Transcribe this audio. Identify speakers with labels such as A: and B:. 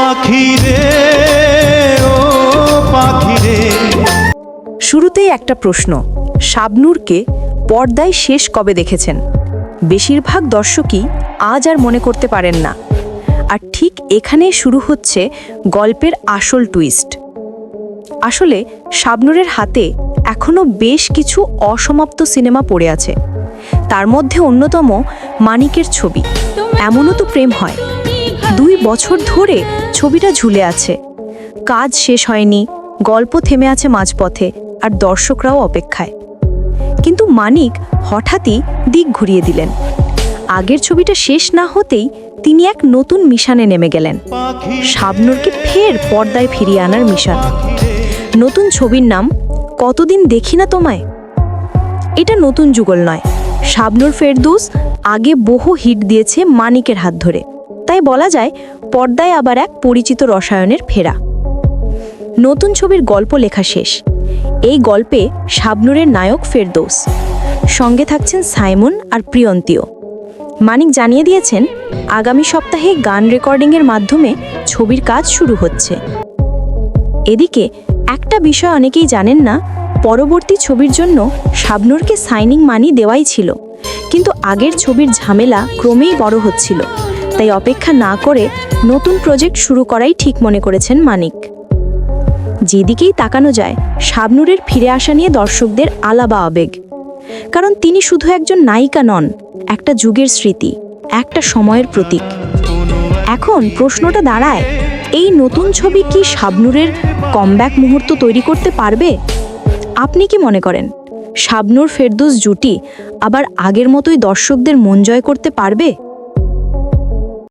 A: পাখি রে ও পাখি রে
B: শুরুতেই একটা প্রশ্ন। শাবনূরকে পর্দায় শেষ কবে দেখেছেন? বেশিরভাগ দর্শকই আজ আর মনে করতে পারেন না। আর ঠিক এখানেই শুরু হচ্ছে গল্পের আসল টুইস্ট আসলে শাবনূরের হাতে এখনও বেশ কিছু অসমাপ্ত সিনেমা পড়ে আছে। তার মধ্যে অন্যতম মানিকের ছবি। এমনও তো প্রেম হয়। দুই বছর ধরে ছবিটা ঝুলে আছে। কাজ শেষ হয়নি, গল্প থেমে আছে মাঝপথে, আর দর্শকরাও অপেক্ষায়। কিন্তু মানিক হঠাৎই দিক ঘুরিয়ে দিলেন। আগের ছবিটা শেষ না হতেই তিনি এক নতুন মিশনে নেমে গেলেন। শাবনূরকে ফের পর্দায় ফিরিয়ে আনার মিশন। নতুন ছবির নাম, কতদিন দেখি না তোমায়? এটা নতুন যুগল নয়। শাবনূর ফেরদৌস আগে বহু হিট দিয়েছে মানিকের হাত ধরে। তাই বলা যায়, পর্দায় আবার এক পরিচিত রসায়নের ফেরা। নতুন ছবির গল্প লেখা শেষ। এই গল্পে শাবনূরের নায়ক ফেরদৌস। সঙ্গে থাকছেন সাইমন আর প্রিয়ন্তীও। মানিক জানিয়ে দিয়েছেন, আগামী সপ্তাহে গান রেকর্ডিংয়ের মাধ্যমে ছবির কাজ শুরু হচ্ছে। এদিকে একটা বিষয় অনেকেই জানেন না, পরবর্তী ছবির জন্য শাবনূরকে সাইনিং মানি দেওয়াই ছিল। কিন্তু আগের ছবির ঝামেলা ক্রমেই বড় হচ্ছিল। তাই অপেক্ষা না করে নতুন প্রজেক্ট শুরু করাই ঠিক মনে করেছেন মানিক। যেদিকেই তাকানো যায়, শাবনূরের ফিরে আসা নিয়ে দর্শকদের আলাবা আবেগ। কারণ তিনি শুধু একজন নায়িকা নন, একটা যুগের স্মৃতি, একটা সময়ের প্রতীক। এখন প্রশ্নটা দাঁড়ায়, এই নতুন ছবি কি শাবনূরের কমব্যাক মুহূর্ত তৈরি করতে পারবে? আপনি কি মনে করেন, শাবনূর ফেরদৌস জুটি আবার আগের মতোই দর্শকদের মন জয় করতে পারবে?